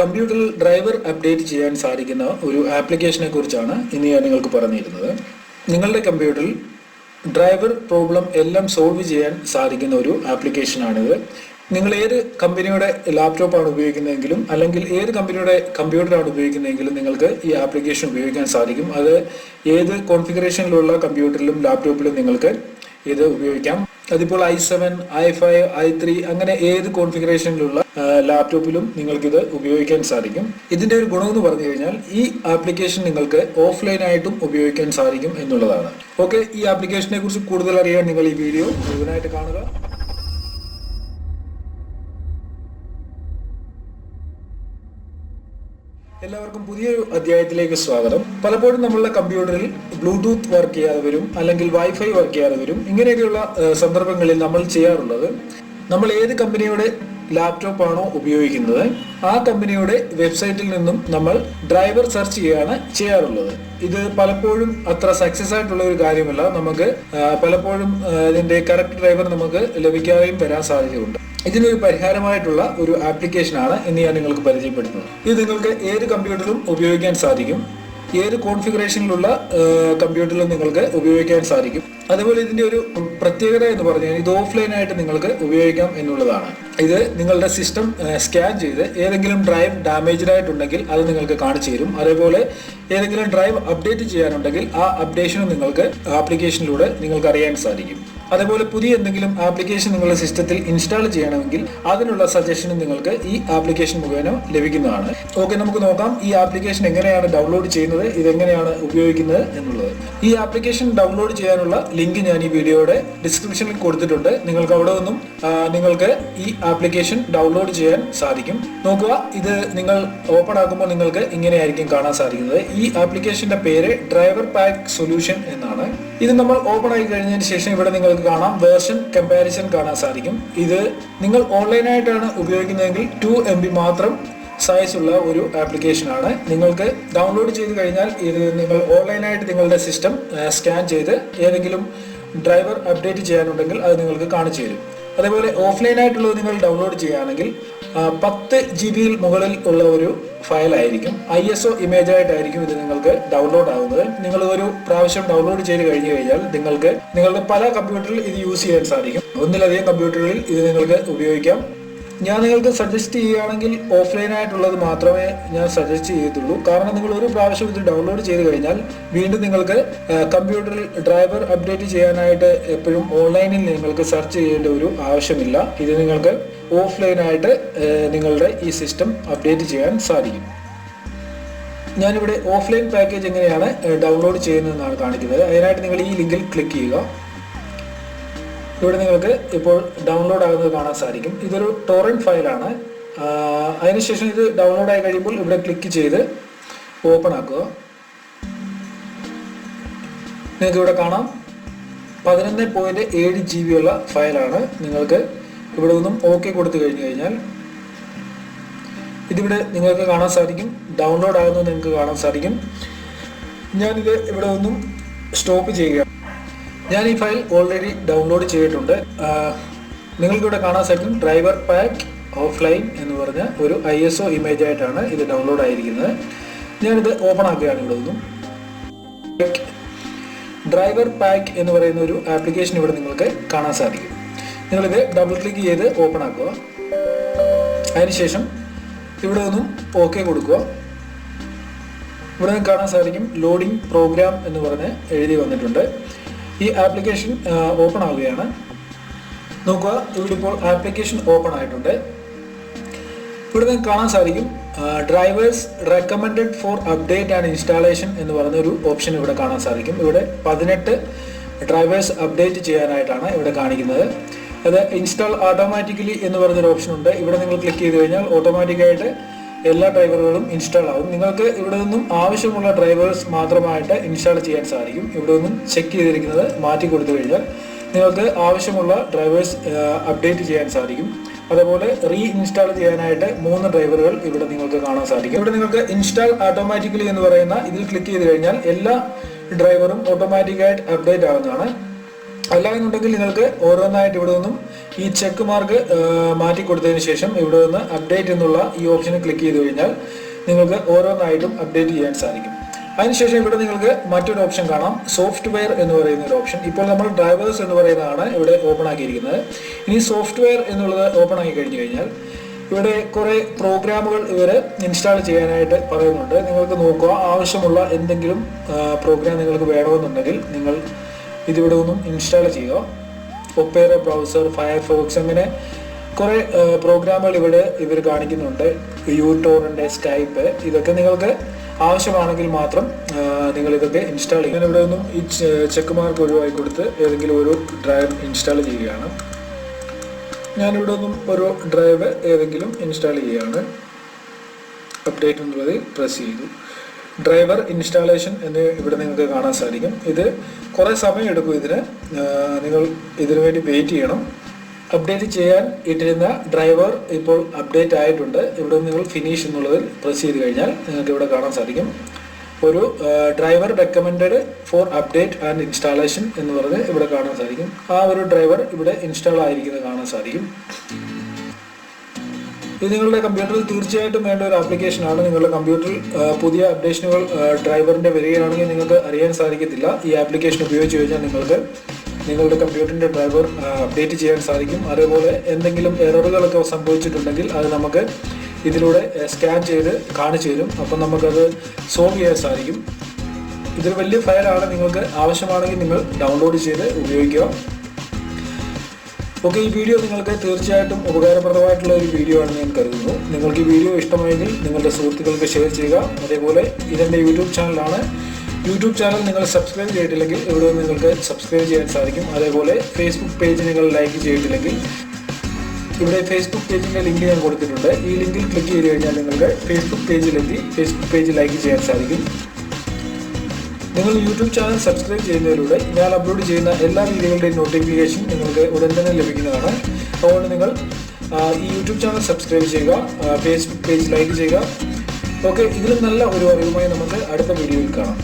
കമ്പ്യൂട്ടറിൽ driver update ചെയ്യാൻ സാധിക്കുന്ന ഒരു ആപ്ലിക്കേഷനെ കുറിച്ചാണ് ഇന്ന് ഞാൻ നിങ്ങൾക്ക് പറഞ്ഞിരുന്നത്. നിങ്ങളുടെ കമ്പ്യൂട്ടറിൽ ഡ്രൈവർ പ്രോബ്ലം എല്ലാം സോൾവ് ചെയ്യാൻ സാധിക്കുന്ന ഒരു ആപ്ലിക്കേഷനാണിത്. നിങ്ങൾ ഏത് കമ്പനിയുടെ ലാപ്ടോപ്പാണ് ഉപയോഗിക്കുന്നതെങ്കിലും അല്ലെങ്കിൽ ഏത് കമ്പനിയുടെ കമ്പ്യൂട്ടറാണ് ഉപയോഗിക്കുന്നതെങ്കിലും നിങ്ങൾക്ക് ഈ ആപ്ലിക്കേഷൻ ഉപയോഗിക്കാൻ സാധിക്കും. അത് ഏത് കോൺഫിഗറേഷനിലുള്ള കമ്പ്യൂട്ടറിലും ലാപ്ടോപ്പിലും നിങ്ങൾക്ക് ഇത് ഉപയോഗിക്കാം. അതിപ്പോൾ i seven i five i three അങ്ങനെ ഏത് കോൺഫിഗറേഷനിലുള്ള ലാപ്ടോപ്പിലും നിങ്ങൾക്കിത് ഉപയോഗിക്കാൻ സാധിക്കും. ഇതിന്റെ ഒരു ഗുണം എന്ന് പറഞ്ഞു കഴിഞ്ഞാൽ ഈ ആപ്ലിക്കേഷൻ നിങ്ങൾക്ക് ഓഫ്ലൈൻ ആയിട്ടും ഉപയോഗിക്കാൻ സാധിക്കും എന്നുള്ളതാണ്. ഓക്കെ ഈ ആപ്ലിക്കേഷനെ കുറിച്ച് കൂടുതൽ അറിയാൻ നിങ്ങൾ ഈ വീഡിയോ മുഴുവനായിട്ട് കാണുക. എല്ലാവർക്കും പുതിയൊരു അധ്യായത്തിലേക്ക് സ്വാഗതം. പലപ്പോഴും നമ്മളുടെ കമ്പ്യൂട്ടറിൽ ബ്ലൂടൂത്ത് വർക്ക് ചെയ്യാതെ വരും അല്ലെങ്കിൽ വൈഫൈ വർക്ക് ചെയ്യാതെ വരും. ഇങ്ങനെയൊക്കെയുള്ള സന്ദർഭങ്ങളിൽ നമ്മൾ ചെയ്യാറുള്ളത്. നമ്മൾ ഏത് കമ്പനിയുടെ ലാപ്ടോപ്പ് ആണോ ഉപയോഗിക്കുന്നത് ആ കമ്പനിയുടെ വെബ്സൈറ്റിൽ നിന്നും നമ്മൾ ഡ്രൈവർ സെർച്ച് ചെയ്യുകയാണ് ചെയ്യാറുള്ളത്. ഇത് പലപ്പോഴും അത്ര സക്സസ് ആയിട്ടുള്ള ഒരു കാര്യമല്ല. നമുക്ക് പലപ്പോഴും ഇതിന്റെ കറക്റ്റ് ഡ്രൈവർ നമുക്ക് ലഭിക്കാതെയും വരാൻ സാധ്യതയുണ്ട്. ഇതിനൊരു പരിഹാരമായിട്ടുള്ള ഒരു ആപ്ലിക്കേഷനാണ് ഇന്ന് ഞാൻ നിങ്ങൾക്ക് പരിചയപ്പെടുത്തുന്നത്. ഇത് നിങ്ങൾക്ക് ഏത് കമ്പ്യൂട്ടറിലും ഉപയോഗിക്കാൻ സാധിക്കും. ഏത് കോൺഫിഗറേഷനിലുള്ള കമ്പ്യൂട്ടറിലും നിങ്ങൾക്ക് ഉപയോഗിക്കാൻ സാധിക്കും. അതുപോലെ ഇതിന്റെ ഒരു പ്രത്യേകത എന്ന് പറഞ്ഞു കഴിഞ്ഞാൽ ഇത് ഓഫ്ലൈൻ ആയിട്ട് നിങ്ങൾക്ക് ഉപയോഗിക്കാം എന്നുള്ളതാണ്. ഇത് നിങ്ങളുടെ സിസ്റ്റം സ്കാൻ ചെയ്ത് ഏതെങ്കിലും ഡ്രൈവ് ഡാമേജ്ഡ് ആയിട്ടുണ്ടെങ്കിൽ അത് നിങ്ങൾക്ക് കാണിച്ചു തരും. അതേപോലെ ഏതെങ്കിലും ഡ്രൈവ് അപ്ഡേറ്റ് ചെയ്യാനുണ്ടെങ്കിൽ ആ അപ്ഡേഷനും നിങ്ങൾക്ക് ആപ്ലിക്കേഷനിലൂടെ നിങ്ങൾക്ക് അറിയാൻ സാധിക്കും. അതേപോലെ പുതിയ എന്തെങ്കിലും ആപ്ലിക്കേഷൻ നിങ്ങളുടെ സിസ്റ്റത്തിൽ ഇൻസ്റ്റാൾ ചെയ്യണമെങ്കിൽ അതിനുള്ള സജഷനും നിങ്ങൾക്ക് ഈ ആപ്ലിക്കേഷൻ മുഖേന ലഭിക്കുന്നതാണ്. ഓക്കെ നമുക്ക് നോക്കാം ഈ ആപ്ലിക്കേഷൻ എങ്ങനെയാണ് ഡൗൺലോഡ് ചെയ്യുന്നത് ഇതെങ്ങനെയാണ് ഉപയോഗിക്കുന്നത് എന്നുള്ളത്. ഈ ആപ്ലിക്കേഷൻ ഡൗൺലോഡ് ചെയ്യാനുള്ള ലിങ്ക് ഞാൻ ഈ വീഡിയോയുടെ ഡിസ്ക്രിപ്ഷനിൽ കൊടുത്തിട്ടുണ്ട്. നിങ്ങൾക്ക് അവിടെ നിന്നും നിങ്ങൾക്ക് ഈ ആപ്ലിക്കേഷൻ ഡൗൺലോഡ് ചെയ്യാൻ സാധിക്കും. നോക്കുക ഇത് നിങ്ങൾ ഓപ്പൺ ആക്കുമ്പോൾ നിങ്ങൾക്ക് ഇങ്ങനെയായിരിക്കും കാണാൻ സാധിക്കുന്നത്. ഈ ആപ്ലിക്കേഷന്റെ പേര് ഡ്രൈവർ പാക്ക് സൊല്യൂഷൻ എന്നാണ്. ഇത് നമ്മൾ ഓപ്പൺ ആയി കഴിഞ്ഞതിന് ശേഷം ഇവിടെ നിങ്ങൾക്ക് കാണാം. വേർഷൻ കമ്പാരിസൺ കാണാൻ സാധിക്കും. ഇത് നിങ്ങൾ ഓൺലൈനായിട്ടാണ് ഉപയോഗിക്കുന്നതെങ്കിൽ ടു എം ബി മാത്രം സൈസ് ഉള്ള ഒരു ആപ്ലിക്കേഷൻ ആണ്. നിങ്ങൾക്ക് ഡൗൺലോഡ് ചെയ്ത് കഴിഞ്ഞാൽ ഇത് നിങ്ങൾ ഓൺലൈനായിട്ട് നിങ്ങളുടെ സിസ്റ്റം സ്കാൻ ചെയ്ത് ഏതെങ്കിലും ഡ്രൈവർ അപ്ഡേറ്റ് ചെയ്യാനുണ്ടെങ്കിൽ അത് നിങ്ങൾക്ക് കാണിച്ചു തരും. അതേപോലെ ഓഫ്ലൈൻ ആയിട്ടുള്ളത് നിങ്ങൾ ഡൗൺലോഡ് ചെയ്യുകയാണെങ്കിൽ പത്ത് ജി ബിയിൽ മുകളിൽ ഉള്ള ഒരു ഫയൽ ആയിരിക്കും. ഐ എസ് ഒ ഇമേജ് ആയിട്ടായിരിക്കും ഇത് നിങ്ങൾക്ക് ഡൗൺലോഡ് ആകുന്നത് നിങ്ങൾ ഒരു പ്രാവശ്യം ഡൗൺലോഡ് ചെയ്ത് കഴിഞ്ഞു കഴിഞ്ഞാൽ നിങ്ങൾക്ക് നിങ്ങളുടെ പല കമ്പ്യൂട്ടറിൽ ഇത് യൂസ് ചെയ്യാൻ സാധിക്കും. ഒന്നിലധികം കമ്പ്യൂട്ടറുകളിൽ ഇത് നിങ്ങൾക്ക് ഉപയോഗിക്കാം. ഞാൻ നിങ്ങൾക്ക് സജസ്റ്റ് ചെയ്യുകയാണെങ്കിൽ ഓഫ്ലൈൻ ആയിട്ടുള്ളത് മാത്രമേ ഞാൻ സജസ്റ്റ് ചെയ്യത്തുള്ളൂ. കാരണം നിങ്ങൾ ഒരു പ്രാവശ്യം ഇത് ഡൗൺലോഡ് ചെയ്ത് കഴിഞ്ഞാൽ വീണ്ടും നിങ്ങൾക്ക് കമ്പ്യൂട്ടറിൽ ഡ്രൈവർ അപ്ഡേറ്റ് ചെയ്യാനായിട്ട് എപ്പോഴും ഓൺലൈനിൽ നിങ്ങൾക്ക് സെർച്ച് ചെയ്യേണ്ട ഒരു ആവശ്യമില്ല. ഇത് നിങ്ങൾക്ക് ഓഫ്ലൈൻ ആയിട്ട് നിങ്ങളുടെ ഈ സിസ്റ്റം അപ്ഡേറ്റ് ചെയ്യാൻ സാധിക്കും. ഞാനിവിടെ ഓഫ്ലൈൻ പാക്കേജ് എങ്ങനെയാണ് ഡൗൺലോഡ് ചെയ്യുന്നതെന്നാണ് കാണിക്കുന്നത്. അതിനായിട്ട് നിങ്ങൾ ഈ ലിങ്കിൽ ക്ലിക്ക് ചെയ്യുക. ഇവിടെ നിങ്ങൾക്ക് ഇപ്പോൾ ഡൗൺലോഡ് ആകുന്നത് കാണാൻ സാധിക്കും. ഇതൊരു ടോറന്റ് ഫയലാണ് അതിനുശേഷം ഇത് ഡൗൺലോഡ് ആയി കഴിയുമ്പോൾ ഇവിടെ ക്ലിക്ക് ചെയ്ത് ഓപ്പൺ ആക്കുക. നിങ്ങൾക്ക് ഇവിടെ കാണാം. പതിനൊന്ന് പോയിന്റ് ഏഴ് ജി ബി ഉള്ള ഫയലാണ് നിങ്ങൾക്ക് ഇവിടെ നിന്നും ഓക്കെ കൊടുത്തു കഴിഞ്ഞു കഴിഞ്ഞാൽ ഇതിവിടെ നിങ്ങൾക്ക് കാണാൻ സാധിക്കും. ഡൗൺലോഡ് ആകുന്നത് നിങ്ങൾക്ക് കാണാൻ സാധിക്കും. ഞാനിത് ഇവിടെ നിന്നും സ്റ്റോപ്പ് ചെയ്യുക ഞാൻ ഈ ഫയൽ ഓൾറെഡി ഡൗൺലോഡ് ചെയ്തിട്ടുണ്ട്. നിങ്ങൾക്കിവിടെ കാണാൻ സാധിക്കും ഡ്രൈവർ പാക്ക് ഓഫ്ലൈൻ എന്ന് പറഞ്ഞ ഒരു ഐ എസ് ഒ ഇമേജ് ആയിട്ടാണ് ഇത് ഡൗൺലോഡ് ആയിരിക്കുന്നത്. ഞാനിത് ഓപ്പൺ ആക്കുകയാണ് ഇവിടെ നിന്നും ഡ്രൈവർ പാക്ക് എന്ന് പറയുന്ന ഒരു ആപ്ലിക്കേഷൻ ഇവിടെ നിങ്ങൾക്ക് കാണാൻ സാധിക്കും. നിങ്ങളിത് ഡബിൾ ക്ലിക്ക് ചെയ്ത് ഓപ്പൺ ആക്കുക. അതിനുശേഷം ഇവിടെ നിന്നും ഓക്കെ കൊടുക്കുക. ഇവിടെ നിന്ന് കാണാൻ സാധിക്കും ലോഡിംഗ് പ്രോഗ്രാം എന്ന് പറഞ്ഞ് എഴുതി വന്നിട്ടുണ്ട്. ഈ ആപ്ലിക്കേഷൻ ഓപ്പൺ ആവുകയാണ് നോക്കുക ഇവിടെ ഇപ്പോൾ ആപ്ലിക്കേഷൻ ഓപ്പൺ ആയിട്ടുണ്ട് ഇവിടെ നിങ്ങൾക്ക് കാണാൻ സാധിക്കും drivers recommended for update and installation എന്ന് പറയുന്ന ഒരു ഓപ്ഷൻ ഇവിടെ കാണാൻ സാധിക്കും. ഇവിടെ പതിനെട്ട് ഡ്രൈവേഴ്സ് അപ്ഡേറ്റ് ചെയ്യാനായിട്ടാണ് ഇവിടെ കാണിക്കുന്നത്. അത് ഇൻസ്റ്റാൾ ഓട്ടോമാറ്റിക്കലി എന്ന് പറഞ്ഞൊരു ഓപ്ഷൻ ഉണ്ട്. ഇവിടെ നിങ്ങൾ ക്ലിക്ക് ചെയ്ത് കഴിഞ്ഞാൽ ഓട്ടോമാറ്റിക്കായിട്ട് എല്ലാ ഡ്രൈവറുകളും ഇൻസ്റ്റാൾ ആവും. നിങ്ങൾക്ക് ഇവിടെ നിന്നും ആവശ്യമുള്ള ഡ്രൈവേഴ്സ് മാത്രമായിട്ട് ഇൻസ്റ്റാൾ ചെയ്യാൻ സാധിക്കും. ഇവിടെ നിന്നും ചെക്ക് ചെയ്തിരിക്കുന്നത് മാറ്റി കൊടുത്തു കഴിഞ്ഞാൽ നിങ്ങൾക്ക് ആവശ്യമുള്ള ഡ്രൈവേഴ്സ് അപ്ഡേറ്റ് ചെയ്യാൻ സാധിക്കും. അതേപോലെ റീ ഇൻസ്റ്റാൾ ചെയ്യാനായിട്ട് മൂന്ന് ഡ്രൈവറുകൾ ഇവിടെ നിങ്ങൾക്ക് കാണാൻ സാധിക്കും. ഇവിടെ നിങ്ങൾക്ക് ഇൻസ്റ്റാൾ ഓട്ടോമാറ്റിക്കലി എന്ന് പറയുന്ന ഇതിൽ ക്ലിക്ക് ചെയ്ത് കഴിഞ്ഞാൽ എല്ലാ ഡ്രൈവറും ഓട്ടോമാറ്റിക്കായിട്ട് അപ്ഡേറ്റ് ആവുന്നതാണ്. അല്ല എന്നുണ്ടെങ്കിൽ നിങ്ങൾക്ക് ഓരോന്നായിട്ട് ഇവിടെ നിന്നും ഈ ചെക്ക് മാർക്ക് മാറ്റി കൊടുത്തതിന് ശേഷം ഇവിടെ നിന്ന് അപ്ഡേറ്റ് എന്നുള്ള ഈ ഓപ്ഷനിൽ ക്ലിക്ക് ചെയ്ത് കഴിഞ്ഞാൽ നിങ്ങൾക്ക് ഓരോന്നായിട്ടും അപ്ഡേറ്റ് ചെയ്യാൻ സാധിക്കും. അതിനുശേഷം ഇവിടെ നിങ്ങൾക്ക് മറ്റൊരു ഓപ്ഷൻ കാണാം സോഫ്റ്റ്വെയർ എന്ന് പറയുന്ന ഒരു ഓപ്ഷൻ ഇപ്പോൾ നമ്മൾ ഡ്രൈവേഴ്സ് എന്ന് പറയുന്നതാണ് ഇവിടെ ഓപ്പൺ ആക്കിയിരിക്കുന്നത്. ഇനി സോഫ്റ്റ്വെയർ എന്നുള്ളത് ഓപ്പൺ ആക്കി കഴിഞ്ഞു കഴിഞ്ഞാൽ ഇവിടെ കുറേ പ്രോഗ്രാമുകൾ ഇവർ ഇൻസ്റ്റാൾ ചെയ്യാനായിട്ട് പറയുന്നുണ്ട്. നിങ്ങൾക്ക് നോക്കുക ആവശ്യമുള്ള എന്തെങ്കിലും പ്രോഗ്രാം നിങ്ങൾക്ക് വേണമെന്നുണ്ടെങ്കിൽ നിങ്ങൾ ഇതിവിടെ ഒന്ന് ഇൻസ്റ്റാൾ ചെയ്യുക. ഒപ്പേറെ ബ്രൗസർ ഫയർഫോക്സ് അങ്ങനെ കുറേ പ്രോഗ്രാമുകൾ ഇവിടെ ഇവർ കാണിക്കുന്നുണ്ട്. യൂടോറിന്റെ സ്കൈപ്പ് ഇതൊക്കെ നിങ്ങൾക്ക് ആവശ്യമാണെങ്കിൽ മാത്രം നിങ്ങൾ ഇതൊക്കെ ഇൻസ്റ്റാൾ ചെയ്യും ഞാൻ ഇവിടെ ഒന്നും ഈ ചെക്ക് മാർക്ക് ഒഴിവാക്കി കൊടുത്ത് ഏതെങ്കിലും ഒരു ഡ്രൈവ് ഇൻസ്റ്റാൾ ചെയ്യുകയാണ്. ഞാനിവിടെ ഒന്നും ഒരു ഡ്രൈവ് ഏതെങ്കിലും ഇൻസ്റ്റാൾ ചെയ്യുകയാണ്. അപ്ഡേറ്റ് എന്നുള്ളത് പ്രസ് ചെയ്തു. ഡ്രൈവർ ഇൻസ്റ്റാളേഷൻ എന്ന് ഇവിടെ നിങ്ങൾക്ക് കാണാൻ സാധിക്കും. ഇത് കുറേ സമയം എടുക്കും ഇതിന്. നിങ്ങൾ ഇതിനു വേണ്ടി വെയിറ്റ് ചെയ്യണം. അപ്ഡേറ്റ് ചെയ്യാൻ ഇട്ടിരുന്ന ഡ്രൈവർ ഇപ്പോൾ അപ്ഡേറ്റ് ആയിട്ടുണ്ട്. ഇവിടെ നിങ്ങൾ ഫിനിഷ് എന്നുള്ളതിൽ പ്രസ് ചെയ്ത് കഴിഞ്ഞാൽ നിങ്ങൾക്ക് ഇവിടെ കാണാൻ സാധിക്കും. ഒരു driver recommended for update and installation എന്ന് പറഞ്ഞ് ഇവിടെ കാണാൻ സാധിക്കും. ആ ഒരു ഡ്രൈവർ ഇവിടെ ഇൻസ്റ്റാൾ ആയിരിക്കുന്നത് കാണാൻ സാധിക്കും. ഇത് നിങ്ങളുടെ കമ്പ്യൂട്ടറിൽ തീർച്ചയായിട്ടും വേണ്ട ഒരു ആപ്ലിക്കേഷനാണ് നിങ്ങളുടെ കമ്പ്യൂട്ടറിൽ പുതിയ അപ്ഡേഷനുകൾ ഡ്രൈവറിന്റെ വരികയാണെങ്കിൽ നിങ്ങൾക്ക് അറിയാൻ സാധിക്കത്തില്ല. ഈ ആപ്ലിക്കേഷൻ ഉപയോഗിച്ച് കഴിഞ്ഞാൽ നിങ്ങൾക്ക് നിങ്ങളുടെ കമ്പ്യൂട്ടറിന്റെ ഡ്രൈവർ അപ്ഡേറ്റ് ചെയ്യാൻ സാധിക്കും. അതേപോലെ എന്തെങ്കിലും എററുകളൊക്കെ സംഭവിച്ചിട്ടുണ്ടെങ്കിൽ അത് നമുക്ക് ഇതിലൂടെ സ്കാൻ ചെയ്ത് കാണിച്ചു തരും. അപ്പം നമുക്കത് സോൾവ് ചെയ്യാൻ സാധിക്കും. ഇതൊരു വലിയ ഫയലാണ് നിങ്ങൾക്ക് ആവശ്യമാണെങ്കിൽ നിങ്ങൾ ഡൗൺലോഡ് ചെയ്ത് ഉപയോഗിക്കുക. ഓക്കെ ഈ വീഡിയോ നിങ്ങൾക്ക് തീർച്ചയായിട്ടും ഉപകാരപ്രദമായിട്ടുള്ള ഒരു വീഡിയോ ആണെന്ന് ഞാൻ കരുതുന്നു. നിങ്ങൾക്ക് ഈ വീഡിയോ ഇഷ്ടമായെങ്കിൽ നിങ്ങളുടെ സുഹൃത്തുക്കൾക്ക് ഷെയർ ചെയ്യുക. അതേപോലെ ഇതെന്റെ യൂട്യൂബ് ചാനലാണ്. യൂട്യൂബ് ചാനൽ നിങ്ങൾ സബ്സ്ക്രൈബ് ചെയ്തിട്ടില്ലെങ്കിൽ ഇവിടെ നിങ്ങൾക്ക് സബ്സ്ക്രൈബ് ചെയ്യാൻ സാധിക്കും. അതേപോലെ ഫേസ്ബുക്ക് പേജ് നിങ്ങൾ ലൈക്ക് ചെയ്തിട്ടില്ലെങ്കിൽ ഇവിടെ ഫേസ്ബുക്ക് പേജിന്റെ ലിങ്ക് ഞാൻ കൊടുത്തിട്ടുണ്ട്. ഈ ലിങ്കിൽ ക്ലിക്ക് ചെയ്ത് കഴിഞ്ഞാൽ നിങ്ങൾക്ക് ഫേസ്ബുക്ക് പേജിലെത്തി ഫേസ്ബുക്ക് പേജ് ലൈക്ക് ചെയ്യാൻ സാധിക്കും. നിങ്ങൾ യൂട്യൂബ് ചാനൽ സബ്സ്ക്രൈബ് ചെയ്യുന്നതിലൂടെ ഞാൻ അപ്ലോഡ് ചെയ്യുന്ന എല്ലാ വീഡിയോകളുടെയും നോട്ടിഫിക്കേഷൻ നിങ്ങൾക്ക് ഉടൻ തന്നെ ലഭിക്കുന്നതാണ്. അതുകൊണ്ട് നിങ്ങൾ ഈ യൂട്യൂബ് ചാനൽ സബ്സ്ക്രൈബ് ചെയ്യുക ഫേസ്ബുക്ക് പേജ് ലൈക്ക് ചെയ്യുക. ഓക്കെ ഇതിലും നല്ല ഒരു അറിവുമായി നമുക്ക് അടുത്ത വീഡിയോയിൽ കാണാം.